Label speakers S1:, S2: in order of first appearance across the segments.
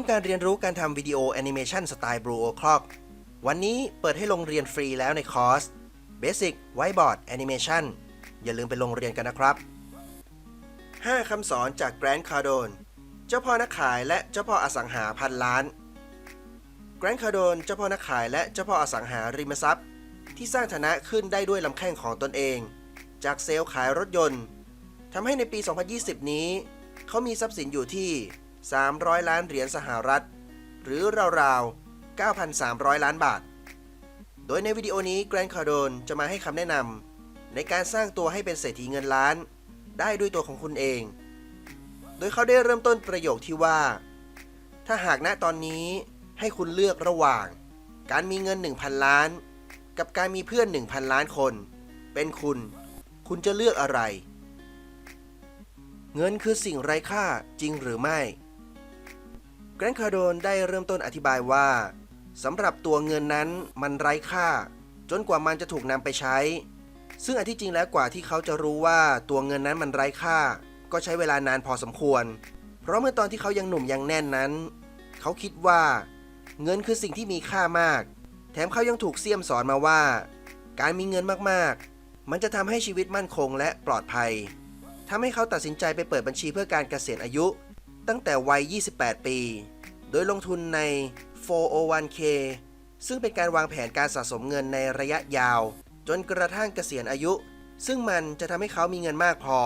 S1: องการเรียนรู้การทำวิดีโอแอนิเมชันสไตล์ Blue O'Clock วันนี้เปิดให้ลงเรียนฟรีแล้วในคอร์ส Basic Whiteboard Animation อย่าลืมไปลงเรียนกันนะครับ 5 คำสอนจาก Grant Cardone เจ้าพ่อนักขายและเจ้าพ่ออสังหาพันล้าน Grant Cardone เจ้าพ่อนักขายและเจ้าพ่ออสังหาริมทรัพย์ ที่สร้างฐานะขึ้นได้ด้วยลำแข้งของตนเอง จากเซลล์ขายรถยนต์ทำให้ในปี 2020 นี้ เขามีทรัพย์สินอยู่ที่ 300 ล้านเหรียญสหรัฐ หรือราวๆ 9,300 ล้านบาท โดยในวิดีโอนี้แกรนด์คาร์โดนจะมาให้คำแนะนำในการสร้างตัวให้เป็นเศรษฐีเงินล้าน ได้ด้วยตัวของคุณเอง โดยเขาได้เริ่มต้นประโยคที่ว่า ถ้าหากณตอนนี้ให้คุณเลือกระหว่าง การมีเงิน 1,000 ล้าน กับการมีเพื่อน 1,000 ล้านคน เป็นคุณ คุณจะเลือกอะไรเงินคือสิ่งไร้ค่าจริงหรือไม่ แกรนคาร์โดนได้เริ่มต้นอธิบายว่าสำหรับตัวเงินนั้นมันไร้ค่า จนกว่ามันจะถูกนำไปใช้ ซึ่งอันที่จริงแล้วกว่าที่เขาจะรู้ว่าตัวเงินนั้นมันไร้ค่า ก็ใช้เวลานานพอสมควร เพราะเมื่อตอนที่เขายังหนุ่มยังแน่นนั้น เขาคิดว่า เงินคือสิ่งที่มีค่ามาก แถมเขายังถูกเสี่ยมสอนมาว่า การมีเงินมากๆ มันจะทำให้ชีวิตมั่นคงและปลอดภัยทำให้เขาตัดสินใจไปเปิดบัญชีเพื่อการเกษียณอายุ ตั้งแต่วัย 28 ปี โดยลงทุนใน 401k ซึ่งเป็นการวางแผนการสะสมเงินในระยะยาว จนกระทั่งเกษียณอายุ ซึ่งมันจะทำให้เขามีเงินมากพอ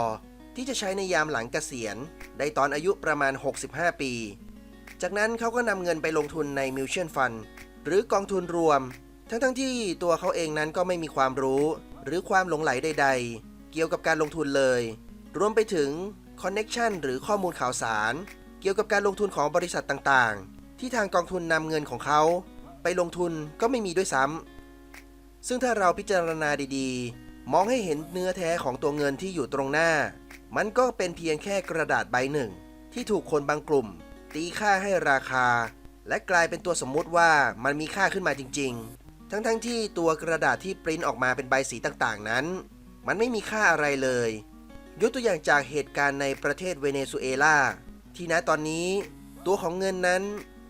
S1: ที่จะใช้ในยามหลังเกษียณได้ตอนอายุประมาณ 65 ปี จากนั้นเขาก็นำเงินไปลงทุนใน Mutual Fund หรือกองทุนรวม ทั้งๆทที่ตัวเขาเองนั้นก็ไม่มีความรู้ หรือความหลงไหลใด ๆ เกี่ยวกับการลงทุนเลย รวมไปถึง คอนเน็ชันหรือข้อมูลข่าวสาร เกี่ยวกับการลงทุนของบริษัทต่างๆ ที่ทางกองทุนนำเงินของเขา ไปลงทุนก็ไม่มีด้วยซ้ำซึ่งถ้าเราพิจารณาดีๆ มองให้เห็นเนื้อแท้ของตัวเงินที่อยู่ตรงหน้า มันก็เป็นเพียงแค่กระดาษใบหนึ่ง ที่ถูกคนบางกลุ่ม ตีค่าให้ราคา และกลายเป็นตัวสมมุติว่ามันมีค่าขึ้นมาจริง ๆ ทั้งๆทที่ตัวกระดาษที่ปริ้นออกมาเป็นใบสีต่างๆนั้น มันไม่มีค่าอะไรเลย ยกตัวอย่างจากเหตุการณ์ในประเทศเวเนซุเอลาที่ณตอนนี้ ตัวของเงินนั้น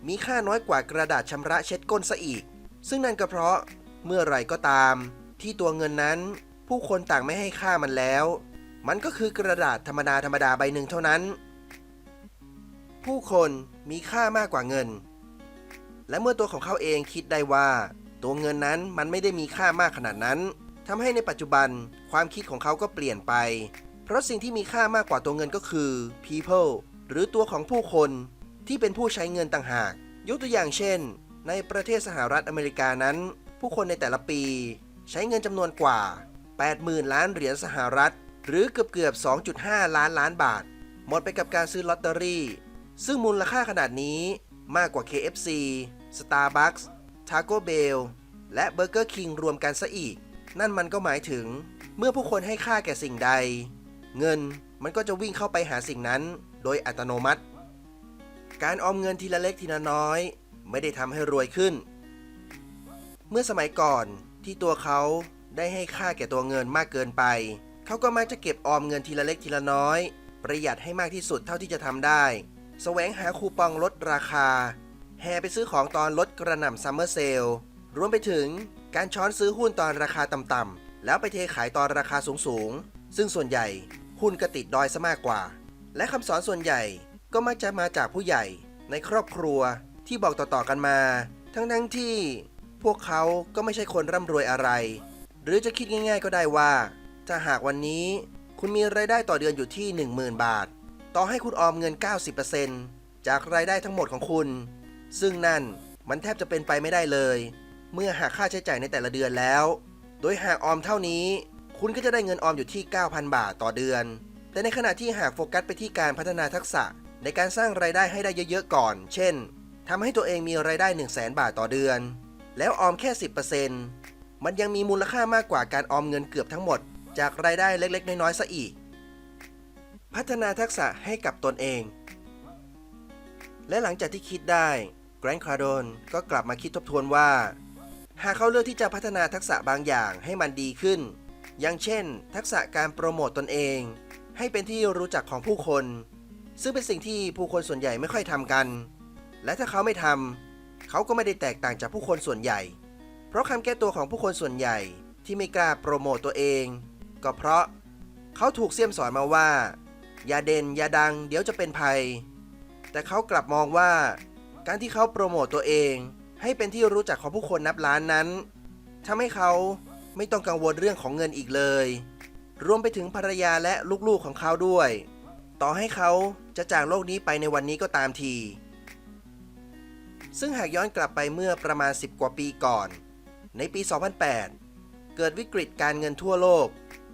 S1: มีค่าน้อยกว่ากระดาษชำระเช็ดก้นซะอีก ซึ่งนั่นก็เพราะเมื่อไรก็ตาม ที่ตัวเงินนั้น ผู้คนต่างไม่ให้ค่ามันแล้ว มันก็คือกระดาษธรรมดาธรรมดาใบหนึ่งเท่านั้น ผู้คนมีค่ามากกว่าเงิน และเมื่อตัวของเขาเองคิดได้ว่า ตัวเงินนั้นมันไม่ได้มีค่ามากขนาดนั้นทำให้ในปัจจุบันความคิดของเขาก็เปลี่ยนไป เพราะสิ่งที่มีค่ามากกว่าตัวเงินก็คือ people หรือตัวของผู้คนที่เป็นผู้ใช้เงินต่างหาก ยกตัวอย่างเช่น ในประเทศสหรัฐอเมริกานั้น ผู้คนในแต่ละปี ใช้เงินจำนวนกว่า 80,000 ล้านเหรียญสหรัฐ หรือเกือบเกือบ 2.5 ล้านล้านบาท หมดไปกับการซื้อลอตเตอรี่ ซึ่งมูลค่าขนาดนี้มากกว่า KFC Starbucks Taco Bell และ Burger King รวมกันซะอีก นั่นมันก็หมายถึง เมื่อผู้คนให้ค่าแก่สิ่งใด เงินมันก็จะวิ่งเข้าไปหาสิ่งนั้น โดยอัตโนมัติ การออมเงินทีละเล็กทีละน้อย ไม่ได้ทำให้รวยขึ้น เมื่อสมัยก่อนที่ตัวเขาได้ให้ค่าแก่ตัวเงินมากเกินไป เขาก็มักจะเก็บออมเงินทีละเล็กทีละน้อย ประหยัดให้มากที่สุดเท่าที่จะทำได้แสวงหาคูปองลดราคา แห่ไปซื้อของตอนลดกระหน่ำซัมเมอร์เซลรวมไปถึงการช้อนซื้อหุ้นตอนราคาต่ำๆแล้วไปเทขายตอนราคาสูงๆ ซึ่งส่วนใหญ่ หุ้นก็ติดดอยซะมากกว่า และคำสอนส่วนใหญ่ก็มักจะมาจากผู้ใหญ่ในครอบครัวที่บอกต่อๆกันมา ทั้งๆที่พวกเขาก็ไม่ใช่คนร่ำรวยอะไร หรือจะคิดง่าย ๆ ก็ได้ว่า ถ้าหากวันนี้คุณมีรายได้ต่อเดือนอยู่ที่ 10,000 บาท ต่อให้คุณออมเงิน 90%จากรายได้ทั้งหมดของคุณ ซึ่งนั่นมันแทบจะเป็นไปไม่ได้เลย เมื่อหากค่าใช้จ่ายในแต่ละเดือนแล้ว โดยหากออมเท่านี้ คุณก็จะได้เงินออมอยู่ที่ 9,000 บาทต่อเดือน แต่ในขณะที่หากโฟกัสไปที่การพัฒนาทักษะ ในการสร้างรายได้ให้ได้เยอะๆก่อน เช่นทำให้ตัวเองมีรายได้ 1 0 0 0 0แบาทต่อเดือน แล้วออมแค่ 10%มันยังมีมูลค่ามากกว่าการออมเงินเกือบทั้งหมด จากรายได้เล็กๆ น้อยๆซะอีก พัฒนาทักษะให้กับตนเอง และหลังจากที่คิดได้แกรนด์คาร์โดนก็กลับมาคิดทบทวนว่า หากเขาเลือกที่จะพัฒนาทักษะบางอย่างให้มันดีขึ้น อย่างเช่น ทักษะการโปรโมตตนเอง ให้เป็นที่รู้จักของผู้คน ซึ่งเป็นสิ่งที่ผู้คนส่วนใหญ่ไม่ค่อยทำกัน และถ้าเขาไม่ทำเขาก็ไม่ได้แตกต่างจากผู้คนส่วนใหญ่ เพราะคำแก้ตัวของผู้คนส่วนใหญ่ที่ไม่กล้าโปรโมตตัวเอง ก็เพราะเขาถูกเสี่ยมสอนมาว่า อย่าเด่นอย่าดังเดี๋ยวจะเป็นภัย แต่เขากลับมองว่า การที่เขาโปรโมตตัวเอง ให้เป็นที่รู้จักของผู้คนนับล้านนั้นทำให้เขา ไม่ต้องกังวลเรื่องของเงินอีกเลย รวมไปถึงภรรยาและลูกๆของเขาด้วย ต่อให้เขาจะจากโลกนี้ไปในวันนี้ก็ตามที ซึ่งหากย้อนกลับไปเมื่อประมาณ 10 กว่าปีก่อน ในปี 2008 เกิดวิกฤตการเงินทั่วโลก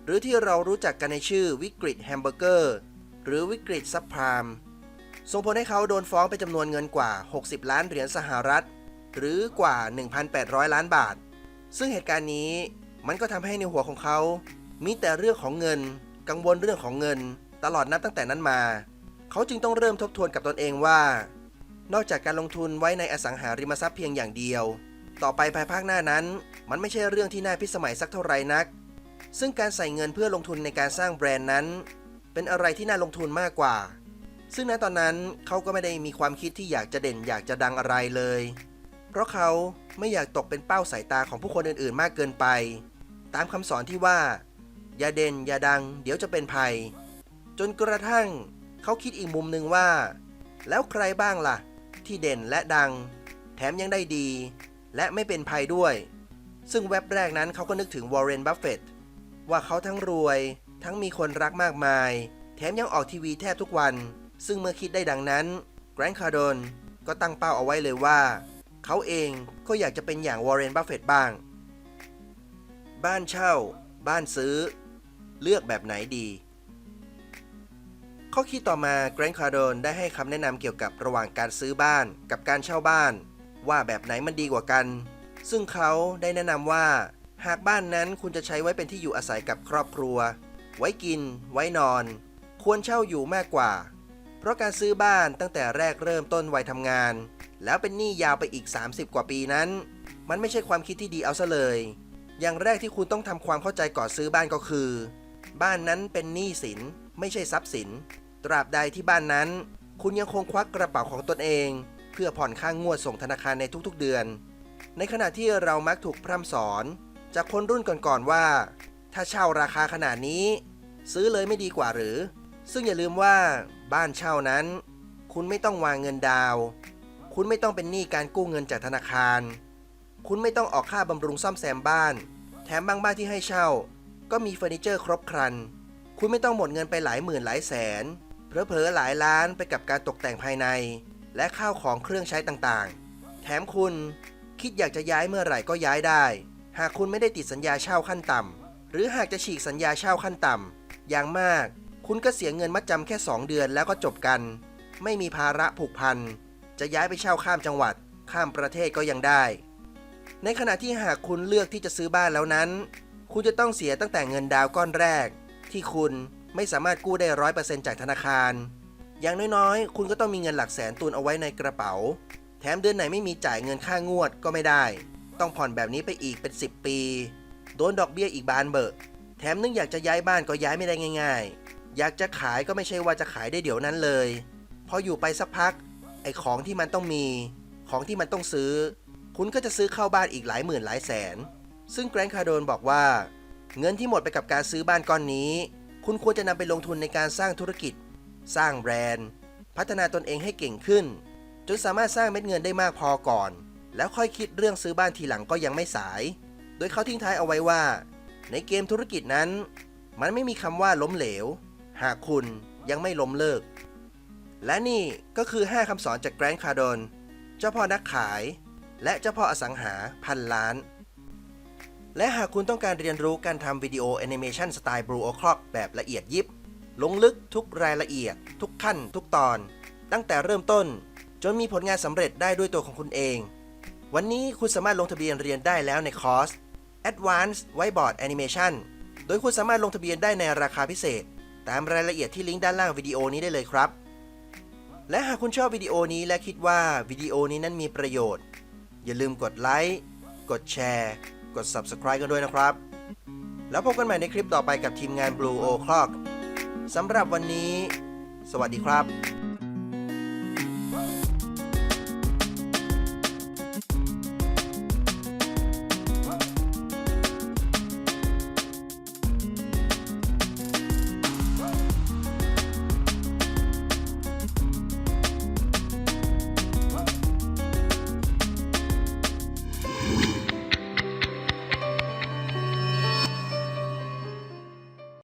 S1: หรือที่เรารู้จักกันในชื่อวิกฤตแฮมเบอร์เกอร์ หรือวิกฤตซับพรามส่งผลให้เขาโดนฟ้องเป็นจำนวนเงินกว่า 60 ล้านเหรียญสหรัฐ หรือกว่า 1,800 ล้านบาท ซึ่งเหตุการณ์นี้ มันก็ทำให้ในหัวของเขา มีแต่เรื่องของเงิน กังวลเรื่องของเงิน ตลอดนับตั้งแต่นั้นมา เขาจึงต้องเริ่มทบทวนกับตนเองว่า นอกจากการลงทุนไว้ในอสังหาริมทรัพย์เพียงอย่างเดียว ต่อไปภายภาคหน้านั้น มันไม่ใช่เรื่องที่น่าพิสมัยสักเท่าไหร่นัก ซึ่งการใส่เงินเพื่อลงทุนในการสร้างแบรนด์นั้น เป็นอะไรที่น่าลงทุนมากกว่า ซึ่งณตอนนั้นเขาก็ไม่ได้มีความคิดที่อยากจะเด่นอยากจะดังอะไรเลย เพราะเขาไม่อยากตกเป็นเป้าสายตาของผู้คนอื่นๆ มากเกินไป ตามคำสอนที่ว่า อย่าเด่นอย่าดัง เดี๋ยวจะเป็นภัย จนกระทั่งเขาคิดอีกมุมหนึ่งว่า แล้วใครบ้างล่ะ ที่เด่นและดัง แถมยังได้ดี และไม่เป็นภัยด้วย ซึ่งเว็บแรกนั้นเขาก็นึกถึงวอร์เรนบัฟเฟตว่าเขาทั้งรวย ทั้งมีคนรักมากมาย แถมยังออกทีวีแทบทุกวัน ซึ่งเมื่อคิดได้ดังนั้นแกรนด์คาร์ดอนก็ตั้งเป้าเอาไว้เลยว่า เขาเองก็อยากจะเป็นอย่างวอร์เรนบัฟเฟตบ้าง บ้านเช่า บ้านซื้อ เลือกแบบไหนดี ข้อคิดต่อมาแกรนคาร์โดนได้ให้คำแนะนำเกี่ยวกับระหว่างการซื้อบ้านกับการเช่าบ้าน ว่าแบบไหนมันดีกว่ากัน ซึ่งเขาได้แนะนำว่า หากบ้านนั้นคุณจะใช้ไว้เป็นที่อยู่อาศัยกับครอบครัว ไว้กิน ไว้นอน ควรเช่าอยู่มากกว่า เพราะการซื้อบ้านตั้งแต่แรกเริ่มต้นวัยทำงาน แล้วเป็นหนี้ยาวไปอีก 30 กว่าปีนั้น มันไม่ใช่ความคิดที่ดีเอาซะเลย อย่างแรกที่คุณต้องทำความเข้าใจก่อนซื้อบ้านก็คือ บ้านนั้นเป็นหนี้สินไม่ใช่ทรัพย์สิน ตราบใดที่บ้านนั้น คุณยังคงควักกระเป๋าของตนเอง เพื่อผ่อนค่างงวดส่งธนาคารในทุกๆเดือน ในขณะที่เรามักถูกพร่ำสอน จากคนรุ่นก่อนๆว่า ถ้าเช่าราคาขนาดนี้ ซื้อเลยไม่ดีกว่าหรือ ซึ่งอย่าลืมว่าบ้านเช่านั้น คุณไม่ต้องวางเงินดาวน์คุณไม่ต้องเป็นหนี้การกู้เงินจากธนาคาร คุณไม่ต้องออกค่าบำรุงซ่อมแซมบ้าน แถมบางบ้านที่ให้เช่า ก็มีเฟอร์นิเจอร์ครบครัน คุณไม่ต้องหมดเงินไปหลายหมื่นหลายแสน เผลอๆหลายล้านไปกับการตกแต่งภายใน และข้าวของเครื่องใช้ต่างๆ แถมคุณคิดอยากจะย้ายเมื่อไหร่ก็ย้ายได้ หากคุณไม่ได้ติดสัญญาเช่าขั้นต่ำ หรือหากจะฉีกสัญญาเช่าขั้นต่ำ อย่างมาก คุณก็เสียเงินมัดจำแค่ 2 เดือนแล้วก็จบกัน ไม่มีภาระผูกพัน จะย้ายไปเช่าข้ามจังหวัด ข้ามประเทศก็ยังได้ ในขณะที่หากคุณเลือกที่จะซื้อบ้านแล้วนั้น คุณจะต้องเสียตั้งแต่เงินดาวก้อนแรก ที่คุณไม่สามารถกู้ได้ร้อยเปอร์เซ็นต์จากธนาคาร อย่างน้อยๆ คุณก็ต้องมีเงินหลักแสนตุนเอาไว้ในกระเป๋า แถมเดือนไหนไม่มีจ่ายเงินค่างวดก็ไม่ได้ ต้องผ่อนแบบนี้ไปอีกเป็น 10 ปี โดนดอกเบี้ยอีกบานเบอะแถมนึกอยากจะย้ายบ้านก็ย้ายไม่ได้ง่าย ๆ อยากจะขายก็ไม่ใช่ว่าจะขายได้เดี๋ยวนั้นเลย พออยู่ไปสักพัก ไอ้ของที่มันต้องมี ของที่มันต้องซื้อ คุณก็จะซื้อเข้าบ้านอีกหลายหมื่นหลายแสน ซึ่งแกรนคาร์โดนบอกว่า เงินที่หมดไปกับการซื้อบ้านก้อนนี้ คุณควรจะนำไปลงทุนในการสร้างธุรกิจ สร้างแบรนด์ พัฒนาตนเองให้เก่งขึ้น จนสามารถสร้างเม็ดเงินได้มากพอก่อน แล้วค่อยคิดเรื่องซื้อบ้านทีหลังก็ยังไม่สาย โดยเขาทิ้งท้ายเอาไว้ว่า ในเกมธุรกิจนั้น มันไม่มีคำว่าล้มเหลว หากคุณยังไม่ล้มเลิก และนี่ก็คือ 5คำสอนจากแกรนคาร์โดนเจ้าพ่อนักขาย และเจ้าพ่ออสังหาพันล้าน และหากคุณต้องการเรียนรู้การทำวิดีโอแอนิเมชันสไตล์ Blue O'Clock แบบละเอียดยิบ ลงลึกทุกรายละเอียด ทุกขั้น ทุกตอน ตั้งแต่เริ่มต้น จนมีผลงานสำเร็จได้ด้วยตัวของคุณเอง วันนี้คุณสามารถลงทะเบียนเรียนได้แล้วในคอร์ส Advanced Whiteboard Animation โดยคุณสามารถลงทะเบียนได้ในราคาพิเศษ ตามรายละเอียดที่ลิงก์ด้านล่างวิดีโอนี้ได้เลยครับ และหากคุณชอบวิดีโอนี้และคิดว่าวิดีโอนี้นั้นมีประโยชน์ อย่าลืมกดไลค์ กดแชร์ กด Subscribe กันด้วยนะครับ แล้วพบกันใหม่ในคลิปต่อไปกับทีมงาน Blue O'Clock สำหรับวันนี้ สวัสดีครับ